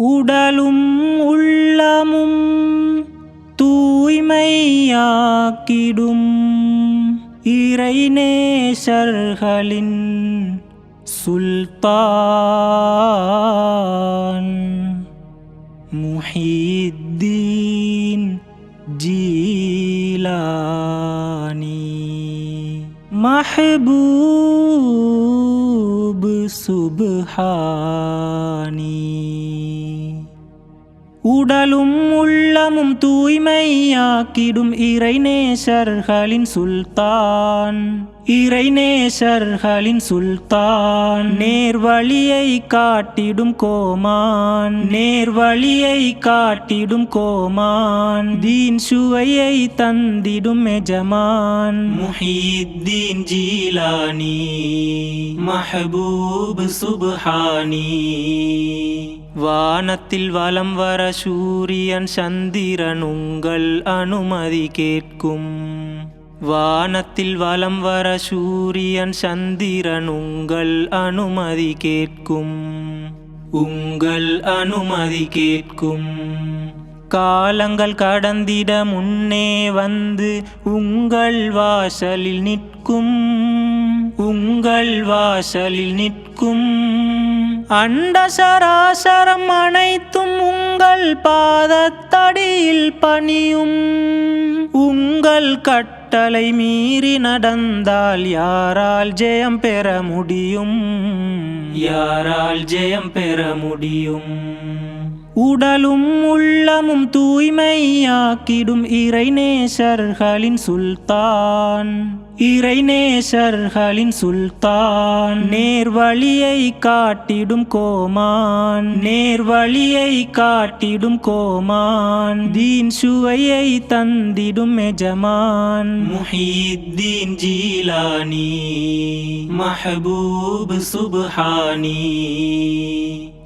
உடலும் உள்ளமும் தூய்மையாக்கிடும் இறைநேசர்களின் சுல்தான். முஹித்தீன் ஜீலானி. மஹபூப் சுபஹா. உடலும் உள்ளமும் தூய்மையாக்கிடும் இறைநேசர்களின் சுல்தான். இறைநேசர்களின் சுல்தான். நேர்வழியை காட்டிடும் கோமான். நேர்வழியை காட்டிடும் கோமான். தீன் சுவையை தந்திடும் எஜமான். முஹீத்தீன் ஜீலானி. மஹபூப் சுபஹானி. வானத்தில் வலம் வர சூரியன் சந்திரன் உங்கள் அனுமதி கேட்கும். வானத்தில் வலம் வர சூரியன் சந்திரன் உங்கள் அனுமதி கேட்கும். உங்கள் அனுமதி கேட்கும். காலங்கள் கடந்திட முன்னே வந்து உங்கள் வாசலில் நிற்கும் உங்கள் வாசலில் நிற்கும். அண்ட சராசரம் அனைத்தும் உங்கள் பாதத்தடியில் பணியும். உங்கள் கட்டளை மீறி நடந்தால் யாரால் ஜெயம் பெற முடியும்? யாரால் ஜெயம் பெற முடியும்? உடலும் உள்ளமும் தூய்மையாக்கிடும் இறைநேசர்களின் சுல்தான். இறைநேசர்களின் சுல்தான். நேர்வழியை காட்டிடும் கோமான். நேர்வழியை காட்டிடும் கோமான். தீன் சுவையை தந்திடும் எஜமான். முஹீத்தீன் ஜீலானி. மஹபூப் சுபஹானி.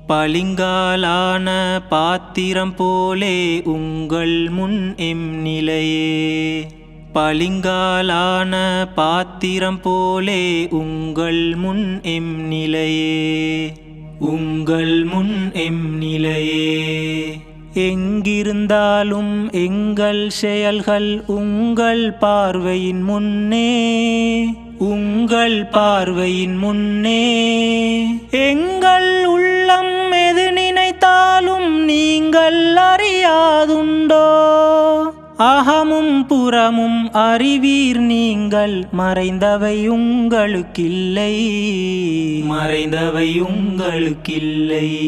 பளிங்காலான பாத்திரம் போலே உங்கள் முன் எம் நிலையே. பளிங்காலான பாத்திரம் போலே உங்கள் முன் எம் நிலையே. உங்கள் முன் எம் நிலையே. எங்கிருந்தாலும் எங்கள் செயல்கள் உங்கள் பார்வையின் முன்னே. உங்கள் பார்வையின் முன்னே எங்கள் உள்ளம் எது நினைத்தாலும் நீங்கள் அறியாதுண்டோ? அகமும் புறமும் அறிவீர் நீங்கள் மறைந்தவை உங்களுக்கில்லை. மறைந்தவை உங்களுக்கில்லை.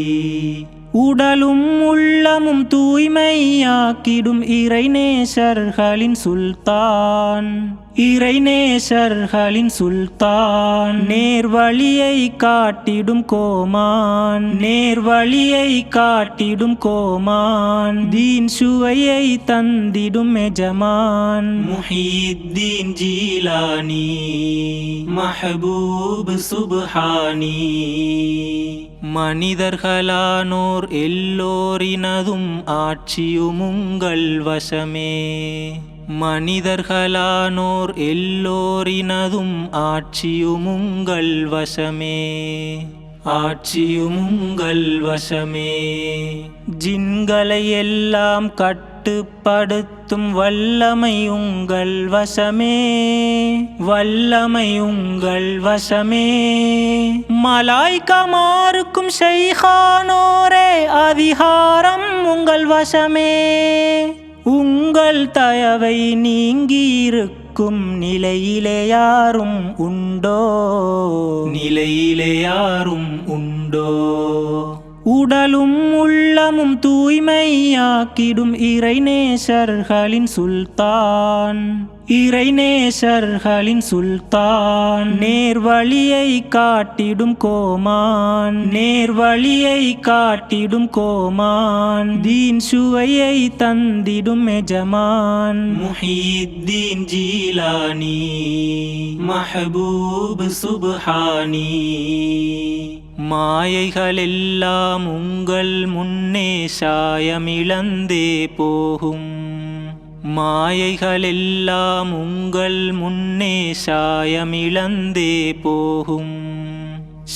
உடலும் உள்ளமும் தூய்மையாக்கிடும் இறைநேசர்களின் சுல்தான். இறைநேசர்களின் சுல்தான். நேர்வழியை காட்டிடும் கோமான். நேர்வழியை காட்டிடும் கோமான். தீன் சுவையை தந்திடும் எஜமான். முஹீத்தீன் ஜீலானி. மஹபூப் சுபஹானி. மனிதர்களானோர் எல்லோரினதும் ஆட்சியும் உங்கள் வசமே. மனிதர்களானோர் எல்லோரினதும் ஆட்சியுமுங்கள் வசமே. ஆட்சியுமுங்கள் வசமே. ஜின்களை எல்லாம் கட்டுப்படுத்தும் வல்லமை உங்கள் வசமே. வல்லமை உங்கள் வசமே. மலாய்கமாருக்கும் செய்கானோரே அதிகாரம் உங்கள் வசமே. உங்கள் தயவை நீங்கியிருக்கும் நிலையிலே யாரும் உண்டோ? நிலையிலே யாரும் உண்டோ? உடலும் உள்ளமும் தூய்மையாக்கிடும் இறைநேசர்களின் சுல்தான். இறைநேசர்களின் சுல்தான். நேர்வழியை காட்டிடும் கோமான். நேர்வழியை காட்டிடும் கோமான். தீன் சுவையை தந்திடும் எஜமான். முஹீத்தீன் ஜீலானி. மஹபூப் சுபஹானி. மாயைகளெல்லாம் உங்கள் முன்னே சாயமிழந்தே போகும். மாயைகளெல்லாம் உங்கள் முன்னே சாயமிழந்தே போகும்.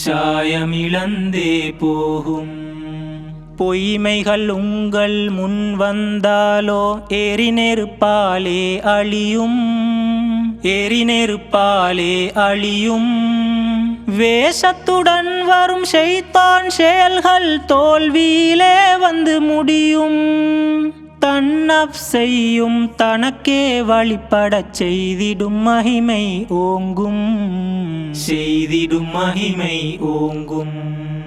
சாயமிழந்தே போகும். பொய்மைகள் உங்கள் முன் வந்தாலோ எரிநெருப்பாலே அழியும். எரிநெருப்பாலே அழியும். வேஷத்துடன் வரும் செய்தான் செயல்கள் தோல்வியிலே வந்து முடியும். தன்னப் செய்யும் தனக்கே வழிபடச் செய்திடும் மகிமை ஓங்கும். செய்திடும் மகிமை ஓங்கும்.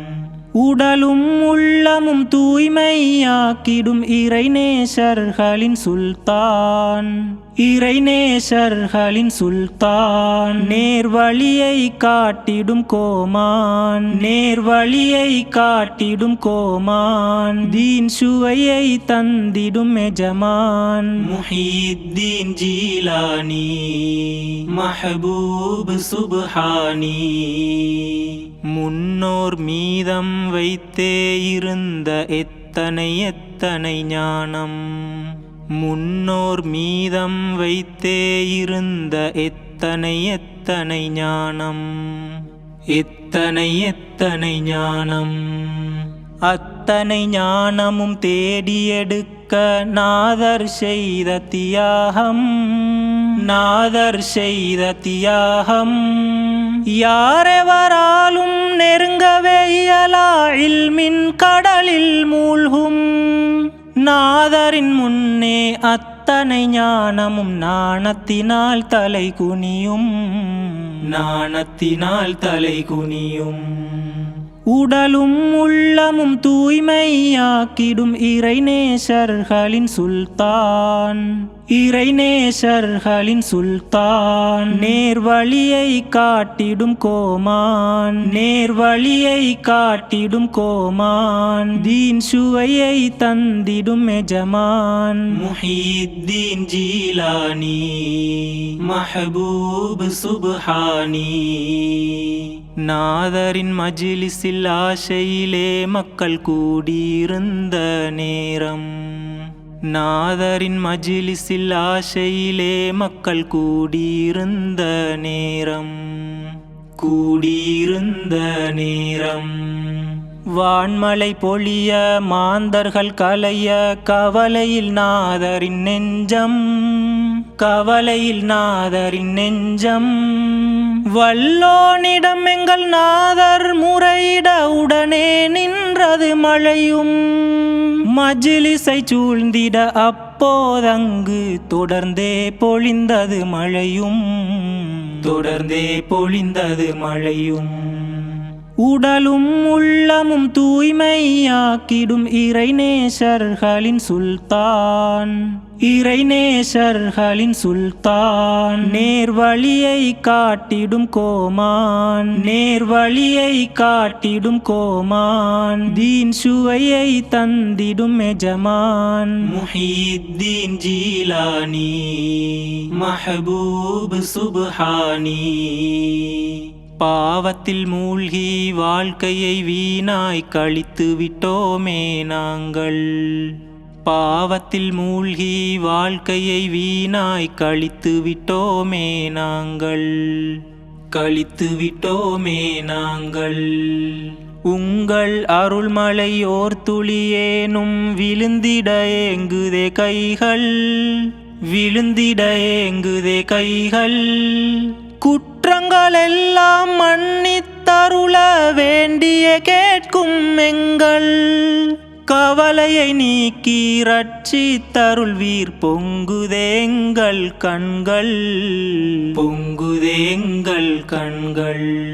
உடலும் உள்ளமும் தூய்மையாக்கிடும் இறைநேசர்களின் சுல்தான். இறைநேசர்களின் சுல்தான். நேர்வழியை காட்டிடும் கோமான். நேர்வழியை காட்டிடும் கோமான். தீன் சுவையை தந்திடும் எஜமான். முஹீத்தீன் ஜீலானி. மஹபூப் சுப்ஹானி. முன்னோர் மீதம் வைத்தே இருந்த எத்தனை எத்தனை ஞானம்? முன்னோர் மீதம் வைத்தே இருந்த எத்தனை எத்தனை ஞானம்? எத்தனை எத்தனை ஞானம்? அத்தனை ஞானமும் தேடி எடுக்க நாதர் செய்த தியாகம் நாதர் செய்த தியாகம். யாரெவராலும் நெருங்கவே இயலா இல்மின் கடலில் மூழ்கும். நாதரின் முன்னே அத்தனை ஞானமும் நாணத்தினால் தலை குனியும். நாணத்தினால் தலை குனியும். உடலும் உள்ளமும் தூய்மையாக்கிடும் இறைநேசர்களின் சுல்தான். இறைநேசர்களின் சுல்தான். நேர்வழியை காட்டிடும் கோமான். நேர்வழியை காட்டிடும் கோமான். தீன் சுவையை தந்திடும் எஜமான். முஹீத்தீன் ஜீலானி. மஹபூப் சுபஹானி. நாதரின் மஜிலிசில் ஆசையிலே மக்கள் கூடியிருந்த நேரம். நாதரின் மஜிலிசில் ஆசையிலே மக்கள் கூடியிருந்த நேரம். கூடியிருந்த நேரம். வான்மலை பொழிய மாந்தர்கள் கலைய கவலையில் நாதரின் நெஞ்சம். கவலையில் நாதரின் நெஞ்சம். வல்லோனிடம் எங்கள் நாதர் முறையிட உடனே நின்றது மழையும். மஜிலிசை சூழ்ந்திட அப்போதங்கு தொடர்ந்தே பொழிந்தது மழையும். தொடர்ந்தே பொழிந்தது மழையும். உடலும் உள்ளமும் தூய்மையாக்கிடும் இறைநேசர்களின் சுல்தான். இறைநேசர்களின் சுல்தான். நேர்வழியை காட்டிடும் கோமான். நேர்வழியை காட்டிடும் கோமான். தீன் சுவையை தந்திடும் எஜமான். முஹீத்தீன் ஜீலானி. மஹபூப் சுபஹானி. பாவத்தில் மூழ்கி வாழ்க்கையை வீணாய் கழித்து விட்டோமே நாங்கள். பாவத்தில் மூழ்கி வாழ்க்கையை வீணாய் கழித்து விட்டோமே நாங்கள். கழித்து விட்டோமே நாங்கள். உங்கள் அருள்மலை ஓர் துளியேனும் விழுந்திட ஏங்குதே கைகள். விழுந்திட ஏங்குதே கைகள். குற்றங்கள் எல்லாம் மன்னித்தருள வேண்டிய கேட்கும் எங்கள். கவலையை நீக்கி ரட்சித்தருள்வீர் பொங்குதேங்கள் கண்கள். பொங்குதேங்கள் கண்கள்.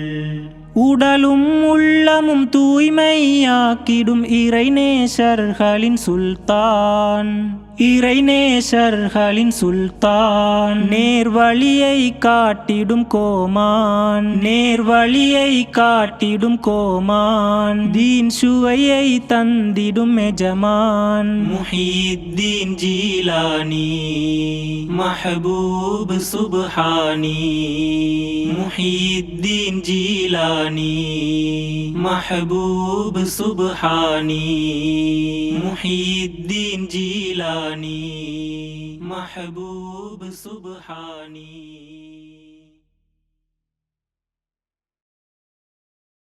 உடலும் உள்ளமும் தூய்மையாக்கிடும் இறைநேசர்களின் சுல்தான். இறைநேசர்களின் சுல்தான். நேர்வழியை காட்டிடும் கோமான். நேர்வழியை காட்டிடும் கோமான். தீன் சுவையை தந்திடும் எஜமான். முஹீத்தீன் ஜீலானி. மஹபூப் சுபஹானி. முஹீத்தீன் ஜீலானி. மஹபூப் சுபஹானி. முஹீத்தீன் ஜீலானி. محبوب سبحاني.